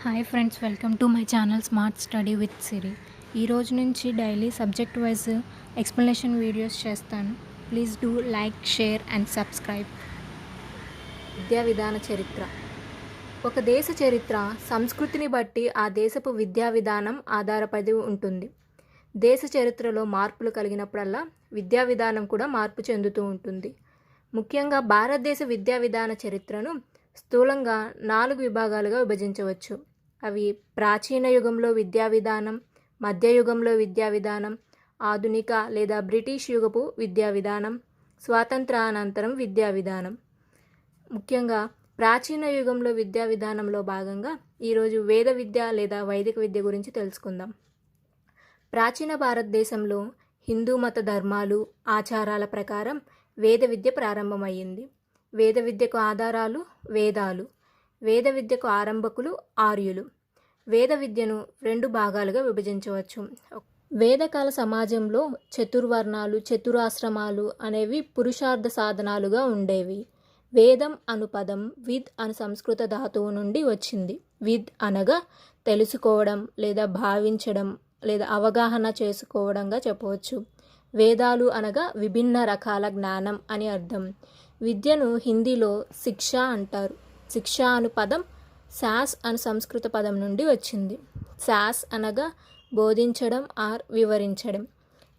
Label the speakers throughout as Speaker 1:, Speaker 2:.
Speaker 1: Hi friends welcome to my channel smart study with Siri ఈ రోజు నుంచి daily subject wise explanation videos చేస్తాను. Please do like share and subscribe
Speaker 2: విద్యా విధాన చరిత్ర. ఒక దేశ చరిత్ర సంస్కృతిని బట్టి ఆ దేశపు విద్యా విధానం ఆధారపడి ఉంటుంది. దేశ చరిత్రలో మార్పులు కలిగినప్పుడల్లా విద్యా విధానం కూడా మార్పు చెందుతూ ఉంటుంది. ముఖ్యంగా భారతదేశ విద్యా విధాన చరిత్రను స్థూలంగా నాలుగు విభాగాలుగా విభజించవచ్చు. అవి ప్రాచీన యుగంలో విద్యా విధానం మధ్యయుగంలో విద్యా విధానం ఆధునిక లేదా బ్రిటిష్ యుగపు విద్యా విధానం స్వాతంత్రానంతరం విద్యా విధానం. ముఖ్యంగా ప్రాచీన యుగంలో విద్యా విధానంలో భాగంగా ఈరోజు వేద విద్య లేదా వైదిక విద్య గురించి తెలుసుకుందాం. ప్రాచీన భారతదేశంలో హిందూ మత ధర్మాలు ఆచారాల ప్రకారం వేద విద్య ప్రారంభమయ్యింది. వేద విద్యకు ఆధారాలు వేదాలు వేద విద్యకు ఆరంభకులు ఆర్యులు. వేద విద్యను రెండు భాగాలుగా విభజించవచ్చు. వేదకాల సమాజంలో చతుర్వర్ణాలు చతురాశ్రమాలు అనేవి పురుషార్థ సాధనాలుగా ఉండేవి. వేదం అను పదం విద్ అను సంస్కృత ధాతువు నుండి వచ్చింది. విద్ అనగా తెలుసుకోవడం లేదా భావించడం లేదా అవగాహన చేసుకోవడంగా చెప్పవచ్చు. వేదాలు అనగా విభిన్న రకాల జ్ఞానం అని అర్థం. విద్యను హిందీలో శిక్ష అంటారు. శిక్ష అను పదం శాస్ అను సంస్కృత పదం నుండి వచ్చింది. శాస్ అనగా బోధించడం ఆర్ వివరించడం.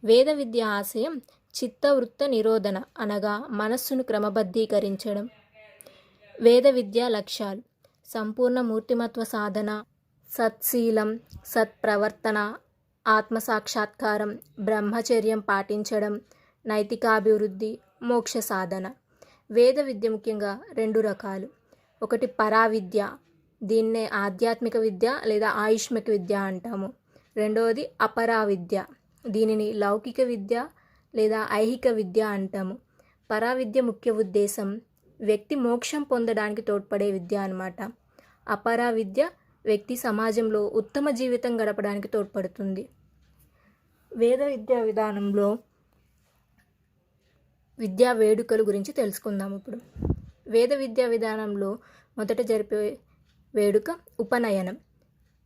Speaker 2: వేద విద్య ఆశయం చిత్తవృత్త నిరోధన అనగా మనస్సును క్రమబద్ధీకరించడం. వేద విద్యా లక్ష్యాలు. సంపూర్ణ మూర్తిమత్వ సాధన సత్శీలం సత్ప్రవర్తన ఆత్మసాక్షాత్కారం బ్రహ్మచర్యం పాటించడం నైతికాభివృద్ధి మోక్ష సాధన. వేద విద్య ముఖ్యంగా రెండు రకాలు. ఒకటి పరావిద్య దీన్నే ఆధ్యాత్మిక విద్య లేదా ఆయుష్మిక విద్య అంటాము. రెండవది అపరావిద్య దీనిని లౌకిక విద్య లేదా ఐహిక విద్య అంటాము. పరావిద్య ముఖ్య ఉద్దేశం వ్యక్తి మోక్షం పొందడానికి తోడ్పడే విద్య అనమాట అపరా విద్య వ్యక్తి సమాజంలో ఉత్తమ జీవితం గడపడానికి తోడ్పడుతుంది. వేద విద్యా విధానంలో విద్యా వేడుకలు గురించి తెలుసుకుందాం ఇప్పుడు. వేద విద్యా విధానంలో మొదట జరిపే వేడుక ఉపనయనం.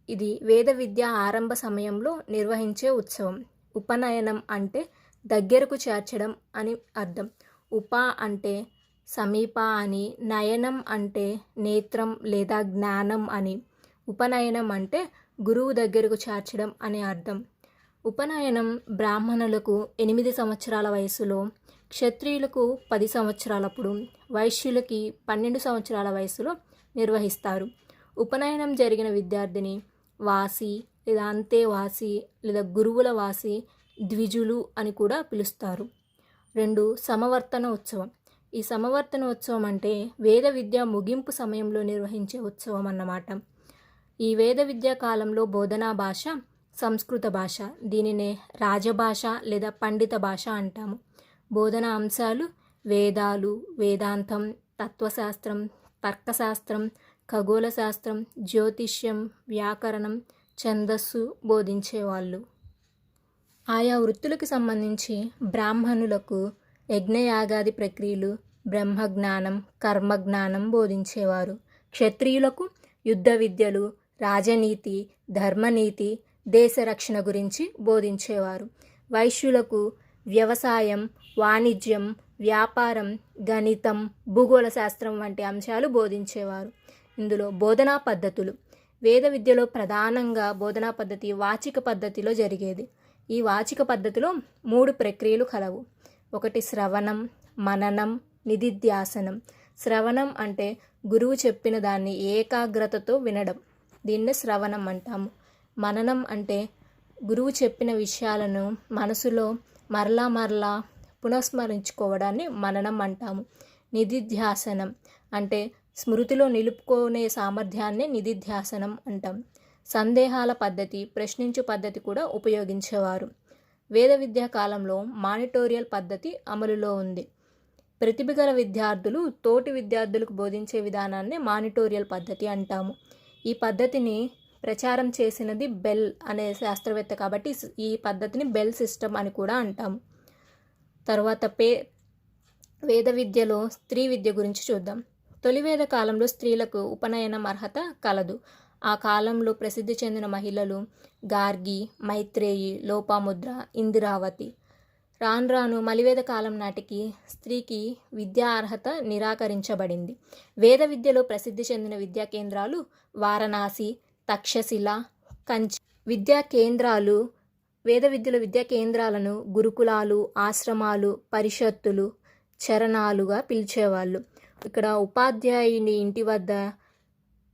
Speaker 2: ఇది వేద విద్య ఆరంభ సమయంలో నిర్వహించే ఉత్సవం. ఉపనయనం అంటే దగ్గరకు చేర్చడం అని అర్థం. ఉప అంటే సమీప అని నయనం అంటే నేత్రం లేదా జ్ఞానం అని. ఉపనయనం అంటే గురువు దగ్గరకు చేర్చడం అని అర్థం. ఉపనయనం బ్రాహ్మణులకు ఎనిమిది సంవత్సరాల వయసులో క్షత్రియులకు పది సంవత్సరాలప్పుడు వైశ్యులకి పన్నెండు సంవత్సరాల వయసులో నిర్వహిస్తారు. ఉపనయనం జరిగిన విద్యార్థిని వాసి లేదా అంతే వాసి లేదా గురువుల వాసి ద్విజులు అని కూడా పిలుస్తారు. రెండు సమవర్తన ఉత్సవం. ఈ సమవర్తన ఉత్సవం అంటే వేద విద్య ముగింపు సమయంలో నిర్వహించే ఉత్సవం అన్నమాట. ఈ వేద విద్యా కాలంలో బోధనా భాష సంస్కృత భాష. దీనినే రాజభాష లేదా పండిత భాష అంటాము. బోధనా అంశాలు వేదాలు వేదాంతం తత్వశాస్త్రం తర్కశాస్త్రం ఖగోళ శాస్త్రం జ్యోతిష్యం వ్యాకరణం ఛందస్సు బోధించేవాళ్ళు. ఆయా వృత్తులకు సంబంధించి బ్రాహ్మణులకు యజ్ఞయాగాది ప్రక్రియలు బ్రహ్మజ్ఞానం కర్మజ్ఞానం బోధించేవారు. క్షత్రియులకు యుద్ధ విద్యలు రాజనీతి ధర్మనీతి దేశ రక్షణ గురించి బోధించేవారు. వైశ్యులకు వ్యవసాయం వాణిజ్యం వ్యాపారం గణితం భూగోళ శాస్త్రం వంటి అంశాలు బోధించేవారు. ఇందులో బోధనా పద్ధతులు. వేద విద్యలో ప్రధానంగా బోధనా పద్ధతి వాచిక పద్ధతిలో జరిగేది. ఈ వాచిక పద్ధతిలో మూడు ప్రక్రియలు కలవు. ఒకటి శ్రవణం మననం నిధిధ్యాసనం. శ్రవణం అంటే గురువు చెప్పిన దాన్ని ఏకాగ్రతతో వినడం. దీన్నే శ్రవణం అంటాము. మననం అంటే గురువు చెప్పిన విషయాలను మనసులో మరలా మరలా పునఃస్మరించుకోవడాన్ని మననం అంటాము. నిధిధ్యాసనం అంటే స్మృతిలో నిలుపుకునే సామర్థ్యాన్ని నిధిధ్యాసనం అంటాం. సందేహాల పద్ధతి ప్రశ్నించు పద్ధతి కూడా ఉపయోగించేవారు. వేద విద్యా కాలంలో మానిటోరియల్ పద్ధతి అమలులో ఉంది. ప్రతిభ గల విద్యార్థులు తోటి విద్యార్థులకు బోధించే విధానాన్ని మానిటోరియల్ పద్ధతి అంటాము. ఈ పద్ధతిని ప్రచారం చేసినది బెల్ అనే శాస్త్రవేత్త కాబట్టి ఈ పద్ధతిని బెల్ సిస్టమ్ అని కూడా అంటాం. తర్వాత పే వేద విద్యలో స్త్రీ విద్య గురించి చూద్దాం. తొలి వేద కాలంలో స్త్రీలకు ఉపనయనం అర్హత కలదు. ఆ కాలంలో ప్రసిద్ధి చెందిన మహిళలు గార్గి మైత్రేయి లోపాముద్ర ఇందిరావతి. రాను రాను మలివేద కాలం నాటికి స్త్రీకి విద్యా అర్హత నిరాకరించబడింది. వేద విద్యలో ప్రసిద్ధి చెందిన విద్యా కేంద్రాలు వారణాసి తక్షశిల కంచి విద్యా కేంద్రాలు వేద విద్యల విద్యా కేంద్రాలను గురుకులాలు ఆశ్రమాలు పరిషత్తులు చరణాలుగా పిలిచేవాళ్ళు. ఇక్కడ ఉపాధ్యాయుని ఇంటి వద్ద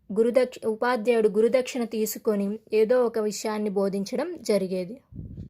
Speaker 2: గురుదక్ష ఉపాధ్యాయుడు గురుదక్షిణ తీసుకొని ఏదో ఒక విషయాన్ని బోధించడం జరిగేది.